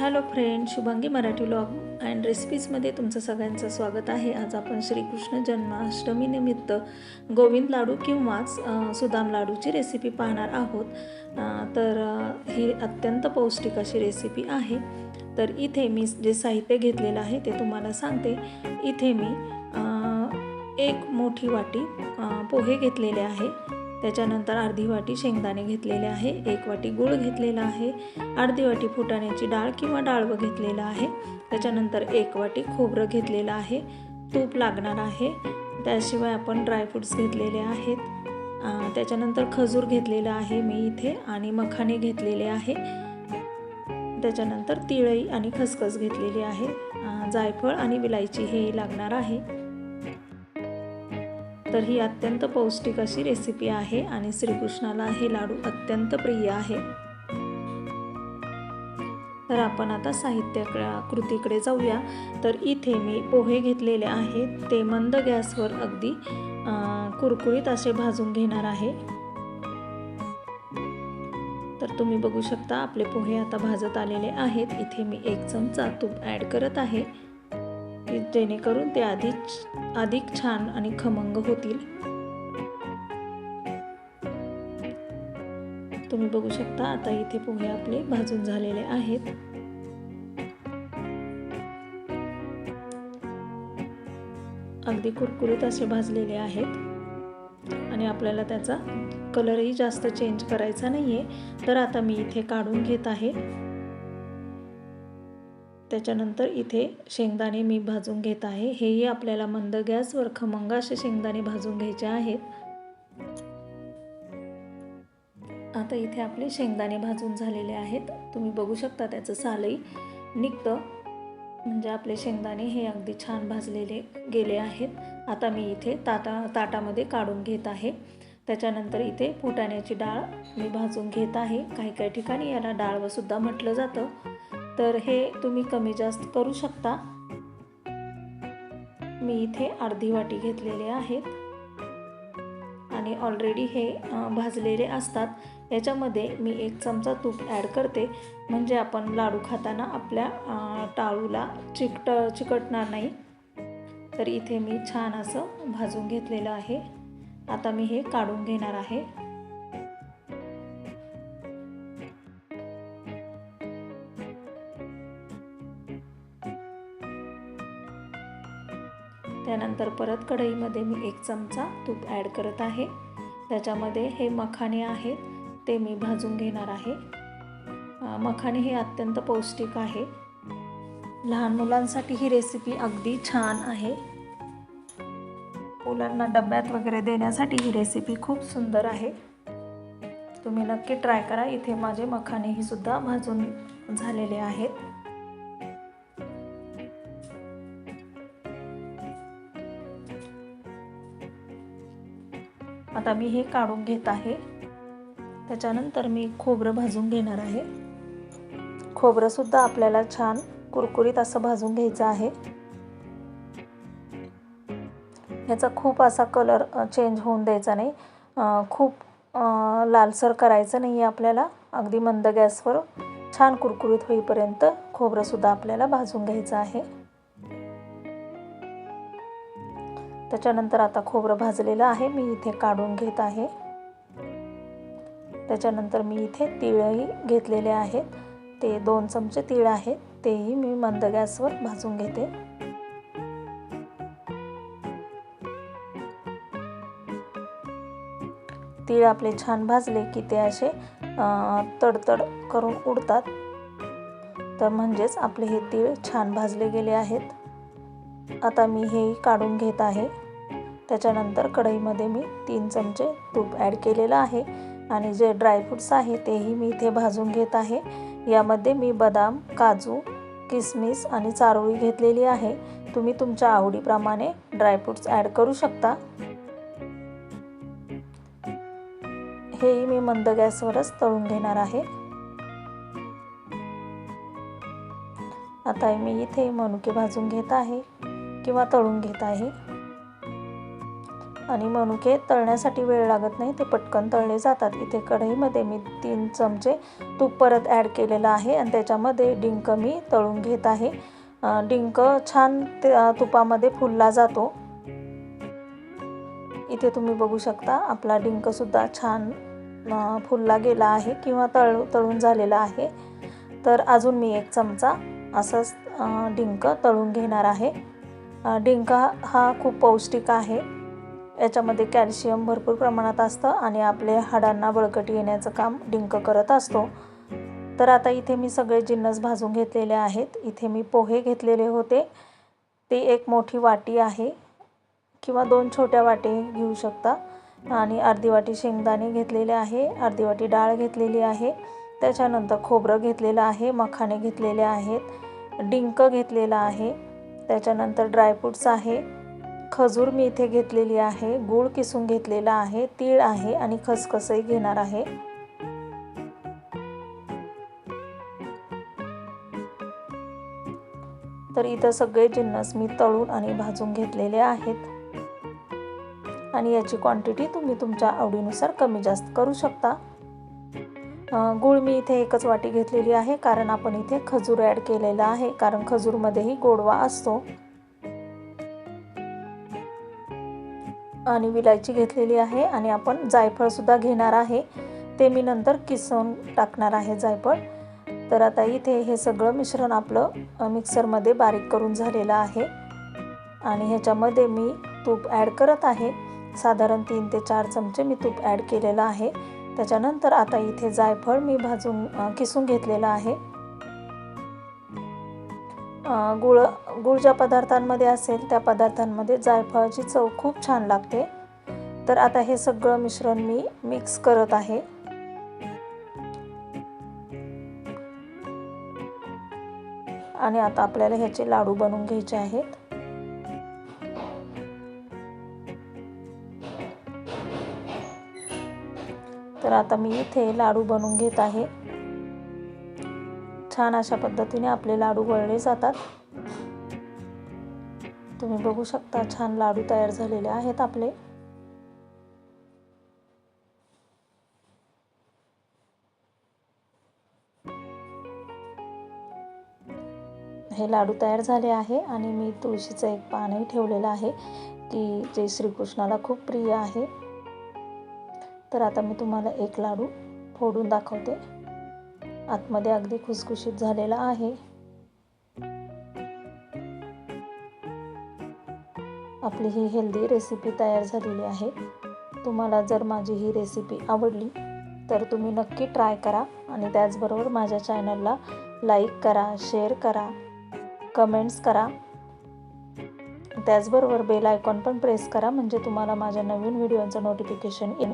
Hello friend Shubhangi Marathi blog and रेसिपीजमध्ये तुमचं सगळ्यांचं स्वागत आहे. आज आपण श्रीकृष्ण जन्माष्टमीनिमित्त गोविंद लाडू किंवाच सुदाम लाडूची रेसिपी पाहणार आहोत. तर ही अत्यंत पौष्टिक अशी रेसिपी आहे. तर इथे मी जे साहित्य घेतलेलं आहे ते तुम्हाला सांगते. इथे मी एक मोठी वाटी पोहे घेतलेले आहे. त्याच्यानंतर अर्धी वाटी शेंगदाणे घेतलेले आहे एक वाटी गूळ घेतलेला आहे अर्धी वाटी फुटाण्याची डाळ किंवा डाळवं घेतलेलं आहे त्याच्यानंतर एक वाटी खोबरं घेतलेलं आहे तूप लागणार आहे त्याशिवाय आपण ड्रायफ्रूट्स घेतलेले आहेत. त्याच्यानंतर खजूर घेतलेलं आहे मी इथे आणि मखाने घेतलेले आहे. त्याच्यानंतर तिळई आणि खसखस घेतलेली आहे. जायफळ आणि विलायची हे लागणार आहे. तर ही अत्यंत पौष्टिक अशी रेसिपी आहे आणि श्रीकृष्णाला हे लाडू अत्यंत प्रिय आहे. तर आपण आता साहित्य कृतीकडे जाऊया. तर इथे मी पोहे घेतलेले आहेत. ते मंद गॅसवर अगदी कुरकुरीत असे भाजून घेणार आहे. तर तुम्ही बघू शकता आपले पोहे आता भाजत आलेले आहेत. इथे मी एक चमचा तूप ॲड करत आहे. की जेणेकरून ते अधिक अधिक छान आणि खमंग होतील. तुम्ही बघू शकता आता इथे पोहे आपले भाजून झालेले आहेत. अगदी कुरकुरीत असे भाजलेले आहेत. आणि आपल्याला त्याचा कलरही जास्त चेंज करायचा नाही आहे तर आता मी इथे काढून घेत आहे. त्याच्यानंतर इथे शेंगदाणे मी भाजून घेत आहे. हेही आपल्याला मंद गॅसवर खमंग असे शेंगदाणे भाजून घ्यायचे आहेत. आता इथे आपले शेंगदाणे भाजून झालेले आहेत. तुम्ही बघू शकता त्याचं सालही निघतं. म्हणजे आपले शेंगदाणे हे अगदी छान भाजलेले गेले आहेत. आता मी इथे ताटा ताटामध्ये काढून घेत आहे. त्याच्यानंतर इथे फुटाण्याची डाळ मी भाजून घेत आहे. काही काही ठिकाणी याला डाळवसुद्धा म्हटलं जातं. तर हे तुम्ही कमी जास्त करू शकता. मी इथे अर्धी वाटी घेतलेले आहेत. आणि ऑलरेडी हे भाजलेले असतात. याच्यामध्ये मी एक चमचा तूप ॲड करते. म्हणजे आपण लाडू खाताना आपल्या टाळूला चिकट चिकटणार नाही. तर इथे मी छान असं भाजून घेतलेलं आहे. आता मी हे काढून घेणार आहे. त्यानंतर परत कढईमध्ये मी एक चमचा तूप ॲड करत आहे. त्याच्यामध्ये हे मखाणे आहेत ते मी भाजून घेणार आहे. मखाणे हे अत्यंत पौष्टिक आहे. लहान मुलांसाठी ही रेसिपी अगदी छान आहे. मुलांना डब्यात वगैरे देण्यासाठी ही रेसिपी खूप सुंदर आहे. तुम्ही नक्की ट्राय करा इथे माझे मखानेही सुद्धा भाजून झालेले आहेत. आता मी हे काढून घेत आहे. त्याच्यानंतर मी खोबरं भाजून घेणार आहे. खोबरंसुद्धा आपल्याला छान कुरकुरीत असं भाजून घ्यायचं आहे. याचा खूप असा कलर चेंज होऊन द्यायचा नाही. खूप लालसर करायचं नाही आहे आपल्याला. अगदी मंद गॅसवर छान कुरकुरीत होईपर्यंत खोबरंसुद्धा आपल्याला भाजून घ्यायचं आहे. त्याच्यानंतर आता खोबरं भाजलेलं आहे. मी इथे काढून घेत आहे. त्याच्यानंतर मी इथे तिळही घेतलेले आहेत. ते दोन चमचे तीळ आहेत. तेही मी मंद गॅसवर भाजून घेते. तीळ आपले छान भाजले की ते असे तडतड करून उडतात. तर म्हणजेच आपले हे तीळ छान भाजले गेले आहेत. आता मी हे काढून घेत आहे. त्याच्यानंतर कढईमध्ये मी तीन चमचे तूप ॲड केलेलं आहे आणि जे ड्रायफ्रूट्स आहे तेही मी इथे भाजून घेत आहे. यामध्ये मी बदाम काजू किसमिस आणि चारोळी घेतलेली आहे. तुम्ही तुमच्या आवडीप्रमाणे ड्रायफ्रूट्स ॲड करू शकता. हेही मी मंद गॅसवरच तळून घेणार आहे. आता मी इथे मनुके भाजून घेत आहे. किंवा तळून घेत आहे. आणि मनुके तळण्यासाठी वेळ लागत नाही ते पटकन तळले जातात. इथे कढईमध्ये मी तीन चमचे तूप परत ॲड केलेलं आहे आणि त्याच्यामध्ये डिंक मी तळून घेत आहे. डिंक छान ते तुपामध्ये फुलला जातो. इथे तुम्ही बघू शकता आपला डिंकसुद्धा छान फुलला गेला आहे किंवा तळ तळून झालेला आहे. तर अजून मी एक चमचा असंच डिंक तळून घेणार आहे. डिंका हा खूप पौष्टिक आहे. याच्यामध्ये कॅल्शियम भरपूर प्रमाणात असतं आणि आपल्या हाडांना बळकटी येण्याचं काम डिंक करत असतो. तर आता इथे मी सगळे जिन्नस भाजून घेतलेले आहेत. इथे मी पोहे घेतलेले होते. ते एक मोठी वाटी आहे. किंवा दोन छोट्या वाटी घेऊ शकता. आणि अर्धी वाटी शेंगदाणे घेतलेले आहे. अर्धी वाटी डाळ घेतलेली आहे. त्याच्यानंतर खोबरं घेतलेलं आहे. मखाणे घेतलेले आहेत. डिंक घेतलेलं आहे. त्याच्यानंतर ड्रायफ्रूट्स आहे. खजूर मी इथे घेतलेली आहे. गूळ किसून घेतलेला आहे. तीळ आहे आणि खसखसही घेणार आहे. तर इथं सगळे जिन्नस मी तळून आणि भाजून घेतलेले आहेत. आणि याची क्वांटिटी तुम्ही तुमच्या आवडीनुसार कमी जास्त करू शकता. गूळ मी इथे एकच वाटी घेतलेली आहे कारण आपण इथे खजूर ॲड केलेला आहे कारण खजूरमध्येही गोडवा असतो. आणि विलायची घेतलेली आहे आणि आपण जायफळसुद्धा घेणार आहे. ते मी नंतर किसून टाकणार आहे जायफळ. तर आता इथे हे सगळं मिश्रण आपलं मिक्सरमध्ये बारीक करून झालेलं आहे. आणि ह्याच्यामध्ये मी तूप ॲड करत आहे. साधारण तीन ते चार चमचे मी तूप ॲड केलेलं आहे. त्याच्यानंतर आता इथे जायफळ मी भाजून किसून घेतलेलं आहे. गुळ गुळ ज्या पदार्थांमध्ये असेल त्या पदार्थांमध्ये जायफळाची चव खूप छान लागते. तर आता हे सगळं मिश्रण मी मिक्स करत आहे. आणि आता आपल्याला ह्याचे लाडू बनवून घ्यायचे आहेत. तर आता मी इथे लाडू बनवून घेत आहे. छान अशा पद्धतीने आपले लाडू वळले जातात. तुम्ही बघू शकता छान लाडू तयार झालेले आहेत आपले. हे लाडू तयार झाले आहे आणि मी तुळशीचं एक पानही ठेवलेलं आहे की जे श्रीकृष्णाला खूप प्रिय आहे. तर आता मी तुम्हाला एक लाडू फोडून दाखवते. आतमध्ये अगदी खुसखुशीत झालेला आहे. आपली ही हेल्दी रेसिपी तयार झालेली आहे. तुम्हाला जर माझी ही रेसिपी आवडली तर तुम्ही नक्की ट्राय करा आणि त्याचबरोबर माझ्या चॅनलला लाईक करा शेअर करा कमेंट्स करा. त्याचबरोबर बेल आयकॉन पण प्रेस करा म्हणजे तुम्हाला माझ्या नवीन व्हिडिओचं नोटिफिकेशन येईल.